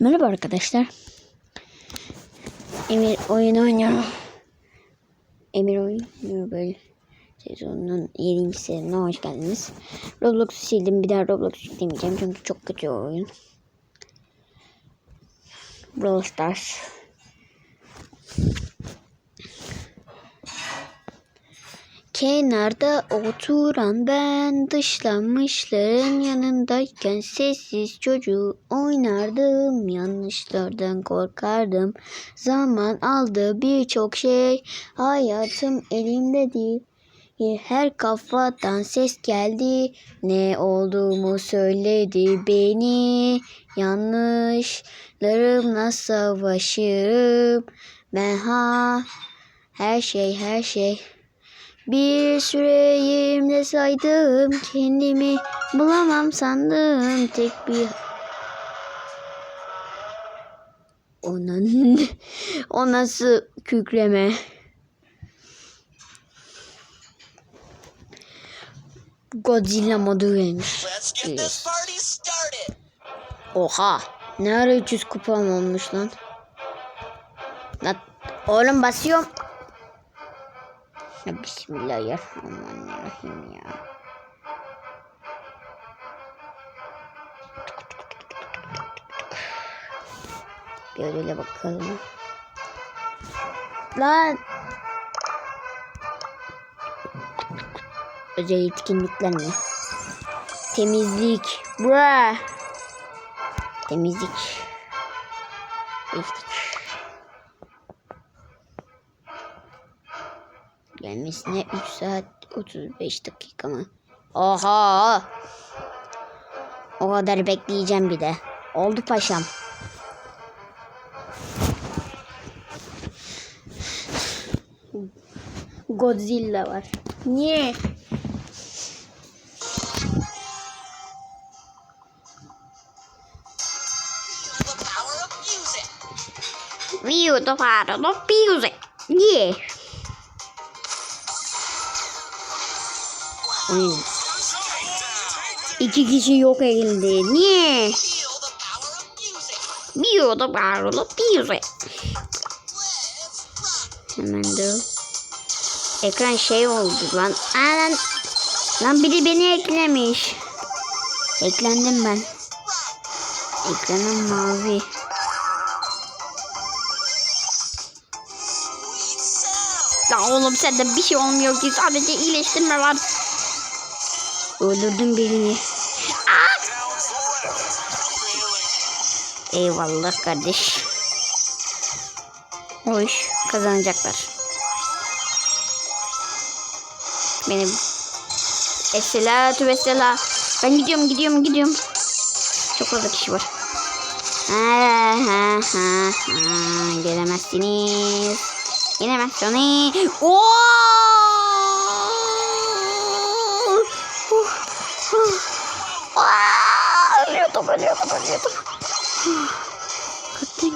Merhaba arkadaşlar. Emir oyun oynuyor. Emir oynuyor böyle. Sezonun 7. sezonuna hoş geldiniz. Roblox'u sildim. Bir daha Roblox yüklemeyeceğim. Çünkü çok kötü oyun. Brawl Stars. Kenarda oturan ben dışlanmışların yanındayken sessiz çocuğu oynardım. Yanlışlardan korkardım. Zaman aldı birçok şey. Hayatım elimde değil. Her kafadan ses geldi. Ne olduğumu söyledi beni. Yanlışlarımla savaşırım. Ben ha her şey her şey. Bir süre yerimde saydım kendimi bulamam sandım tek bir onun o nasıl kükreme Godzilla modu started. Oha ne ara 300 kupam olmuş lan. Lan oğlum basıyorum. Ya Bismillahirrahmanirrahim ya. Bir öyle bakalım. Lan. Özel etkinlikler mi? Temizlik. Bra. Temizlik. Temizlik. Gelmesine 3 saat 35 dakika mı? Oha! O kadar bekleyeceğim bir de. Oldu paşam. Godzilla var. Niye? View the power of music. Yeah. İki kişi yok edildi. Niye? Power of music. Let's rock. Hemen de. Ekran şey oldu lan. Aa, lan. Lan biri beni eklemiş. Eklendim ben. Ekranım mavi. Ya oğlum sende bir şey olmuyor ki sadece iyileştirme var. Öldürdüm birini. Aa! Eyvallah kardeş. Hoş kazanacaklar. Benim Esselatu vesselam. Ben gidiyorum gidiyorum gidiyorum. Çok fazla kişi var. Ha, ha, ha, ha. Gelemezsiniz. Gelemezsiniz. Oo! Kalktım.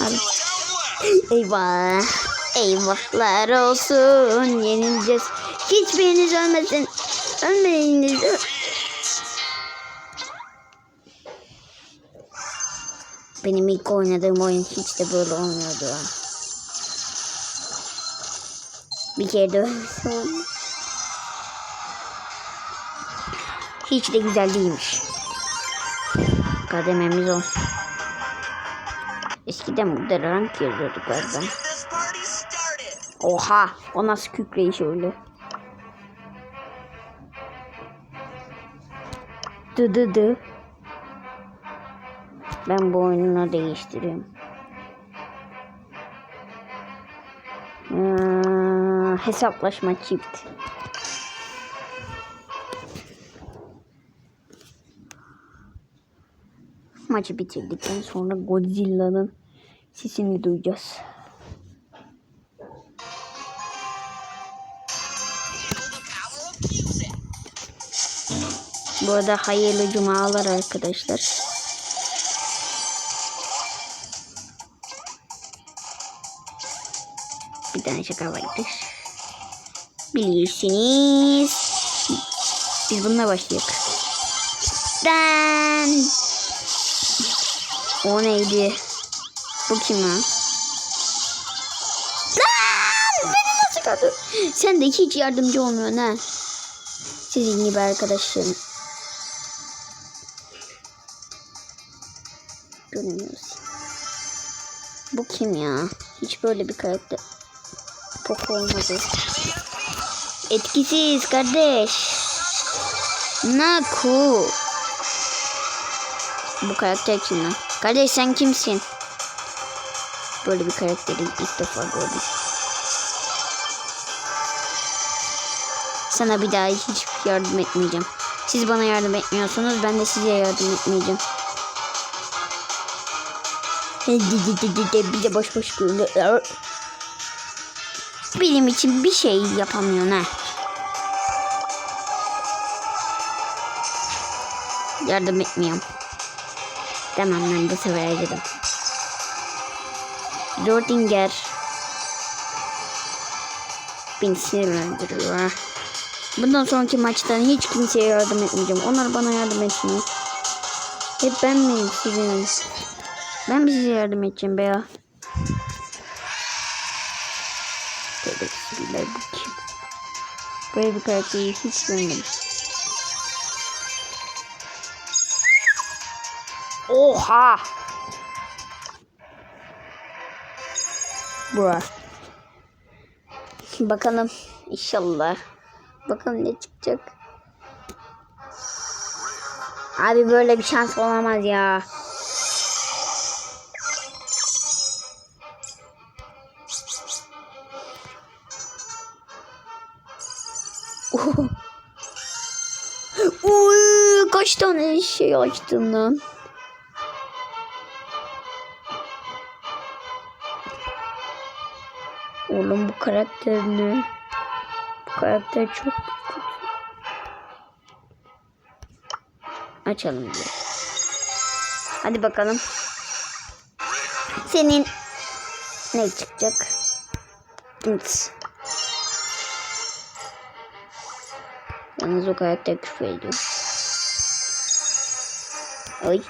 Abi. Eyvah. Eyvahlar olsun. Yenileceğiz. Hiçbiriniz ölmesin. Ölmeyiniz. Benim ilk oynadığım oyun hiç de böyle olmuyordu. Bir kere de. Hiç de güzel değilmiş. Kadememiz o. Eskiden burada rank yazıyorduk galiba. Oha! O nasıl kükreyiş öyle? Dı dı dı. Ben bu oyununu değiştireyim. Hmm, hesaplaşma çift. Maçı bitirdikten sonra Godzilla'nın sesini duyacağız. Bu arada hayırlı cumalar arkadaşlar. Bir tane şaka vardır. Bilirsiniz. Biz bununla başlayalım. Ben O neydi? Bu kim? Lan! Beni nasıl gördü? Sen de hiç yardımcı olmuyorsun ha. Sizin gibi arkadaşlarım. Göremiyoruz. Bu kim ya? Hiç böyle bir karakter. Poco olmadı. Etkisiz kardeş. Naku. Bu karakter kim lan? Kardeş sen kimsin? Böyle bir karakteri ilk defa gördüm. Sana bir daha hiç yardım etmeyeceğim. Siz bana yardım etmiyorsunuz ben de size yardım etmeyeceğim. Bir de boş boş gülüyor. Benim için bir şey yapamıyorsun ha. Yardım etmiyorum. Tamam ben bu sefer acıdım. Zortinger. Beni sinirlendiriyor. Bundan sonraki maçtan hiç kimseye yardım etmeyeceğim. Onlar bana yardım etmiyor. Hep ben mi sizin? Ben mi size yardım edeceğim be ya? Bu kim? Böyle bir karakteri hiç görmedim. Oha! Bura. Bakalım inşallah. Bakalım ne çıkacak. Abi böyle bir şans olamaz ya. Uy, kaç tane şey açtım lan. Oğlum bu karakter ne? Bu karakter çok kötü. Açalım bir. Hadi bakalım. Senin ne çıkacak? Dınt. Yalnız o karakter küfür ediyor. Ay.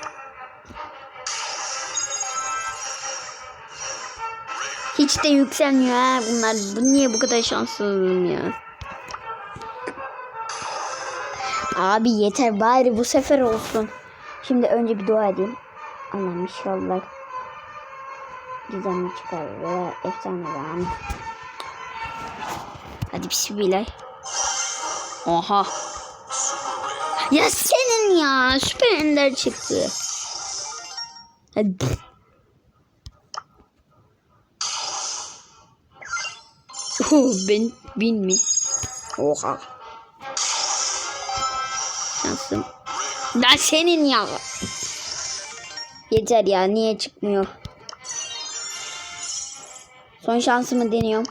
Hiç de yükselmiyor ha bunlar. Bu niye bu kadar şanssızım ya? Abi yeter bari bu sefer olsun. Şimdi önce bir dua edeyim. Allah'ım inşallah gizemli çıkar veya efsane yani. Hadi bismillah. Oha. Ya senin ya süper ender çıktı. Hadi. Ben bin mi? Oha. Şansım. Da senin ya. Yeter ya niye çıkmıyor? Son şansımı deniyorum.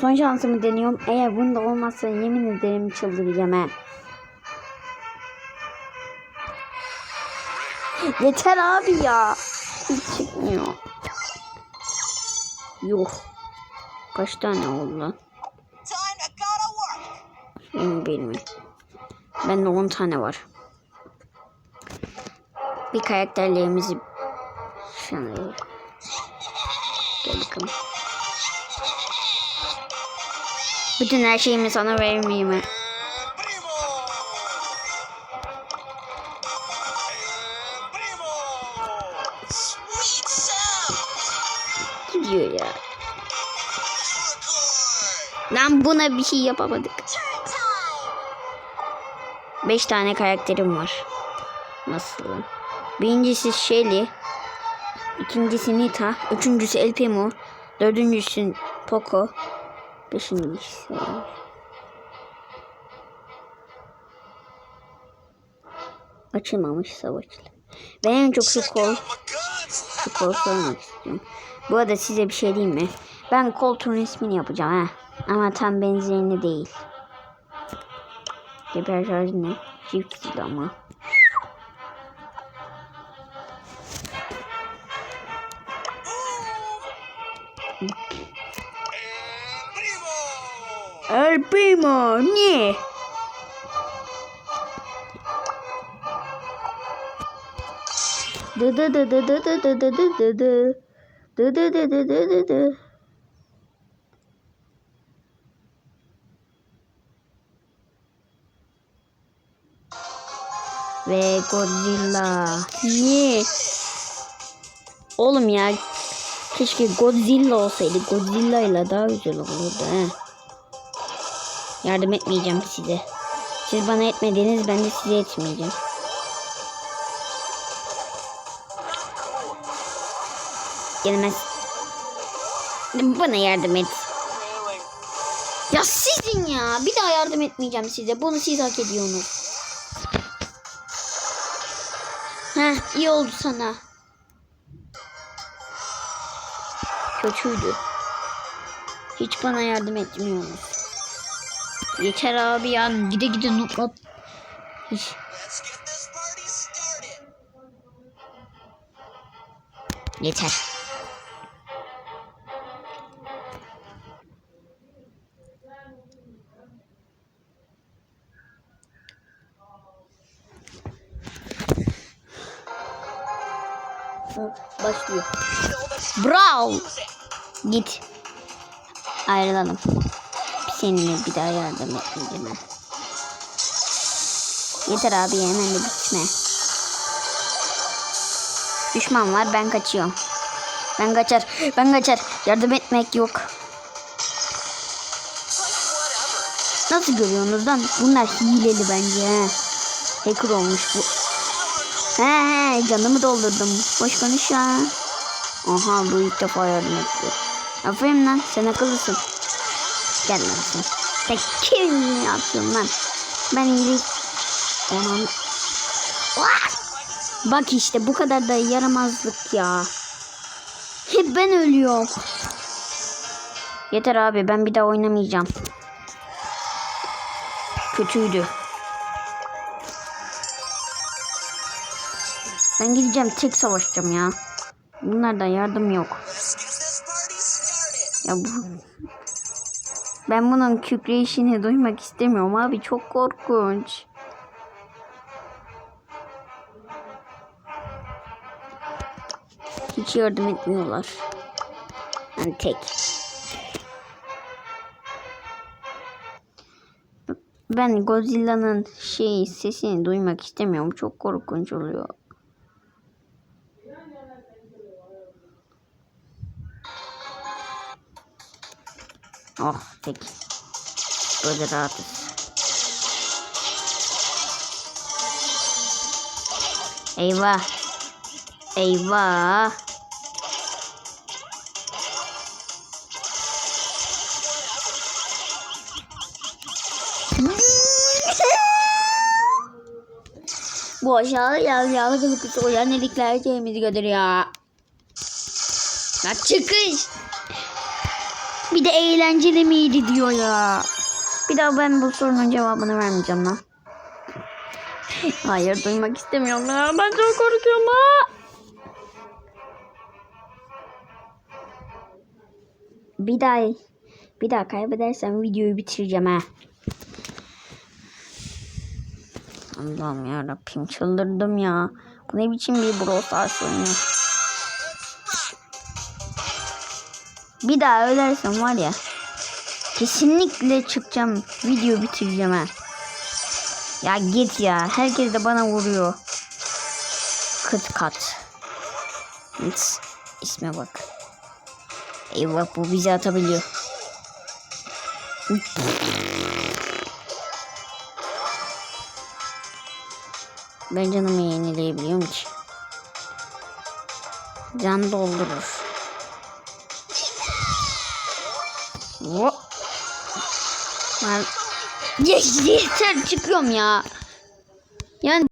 Son şansımı deniyorum. Eğer bunda olmazsa yemin ederim çıldıracağım he. Yeter abi ya. Hiç çıkmıyor. Yuh. Kaç tane oldu lan? Time to go to work. Benim bilmiyorum. Bende 10 tane var. Bir karakterlerimizi şunu Gel bakalım. Bütün her şeyimi sana vermeyeyim Lan buna bir şey yapamadık. 5 tane karakterim var. Nasıl? Birincisi Shelly. ikincisi Nita. Üçüncüsü El Primo. Dördüncüsü Poco. Beşincisi. Açılmamış savaşçı. Ben en çok şu kol, şu kol sormak istiyorum. Bu arada size bir şey diyeyim mi? Ben koltuğun ismini yapacağım ha. Ama tam benzerini değil. Hiper şarj ne? Çift ama. El primo. Nie. Dı dı dı dı dı dı dı dı dı dı dı. Dı dı dı dı dı dı Ve Godzilla. Niye? Oğlum ya. Keşke Godzilla olsaydı. Godzilla ile daha güzel olurdu. He. Yardım etmeyeceğim size. Siz bana etmediniz ben de size etmeyeceğim. Gelmez. Bana yardım et. Ya sizin ya. Bir daha yardım etmeyeceğim size. Bunu siz hak ediyorsunuz. Heh iyi oldu sana. Kötüydü. Hiç bana yardım etmiyorsunuz. Yeter abi ya. Gide gide nuklat. Hiç. Yeter. Git. Ayrılalım. Seninle bir daha yardım etmeyeceğim. Yeter abi hemen de bitme. Düşman var ben kaçıyorum. Ben kaçar. Ben kaçar. Yardım etmek yok. Nasıl görüyorsunuz lan? Bunlar hileli bence he. Hacker olmuş bu. He he canımı doldurdum. Boş konuş ya. Aha bu ilk defa yardım etti. Aferin lan sen akıllısın. Gel lan sen. Sen kim yapıyorsun lan? Ben iyilik. Onun. Bak işte bu kadar da yaramazlık ya. Hep ben ölüyorum. Yeter abi ben bir daha oynamayacağım. Kötüydü. Ben gideceğim tek savaşacağım ya. Bunlardan yardım yok. Ya bu... Ben bunun kükreyişini duymak istemiyorum abi. Çok korkunç. Hiç yardım etmiyorlar. Ben tek. Ben Godzilla'nın şey sesini duymak istemiyorum. Çok korkunç oluyor. Oh peki. Böyle rahatız. Eyvah. Eyvah. Bu aşağıda yazılı kılıklı soğuyan dedikler şeyimizi götürüyor. Çıkış. Bir de eğlenceli miydi diyor ya. Bir daha ben bu sorunun cevabını vermeyeceğim lan. Hayır duymak istemiyorum ya. Ben çok korkuyorum ha. Bir daha bir daha kaybedersem videoyu bitireceğim ha. Allah'ım ya Rabbim çıldırdım ya. Bu ne biçim bir Brawl Stars. Bir daha ölersem var ya. Kesinlikle çıkacağım. Video bitireceğim ha. Ya git ya. Herkes de bana vuruyor. Kıt kat. Git. İsme bak. Eyvah bu bizi atabiliyor. Ben canımı yenileyebiliyorum ki. Can doldurur. Hop. Ben... Yeter çıkıyorum ya. Yani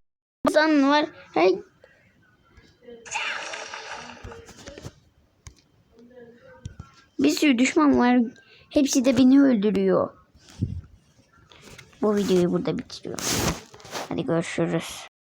insan var. Hey. Bir sürü düşman var. Hepsi de beni öldürüyor. Bu videoyu burada bitiriyorum. Hadi görüşürüz.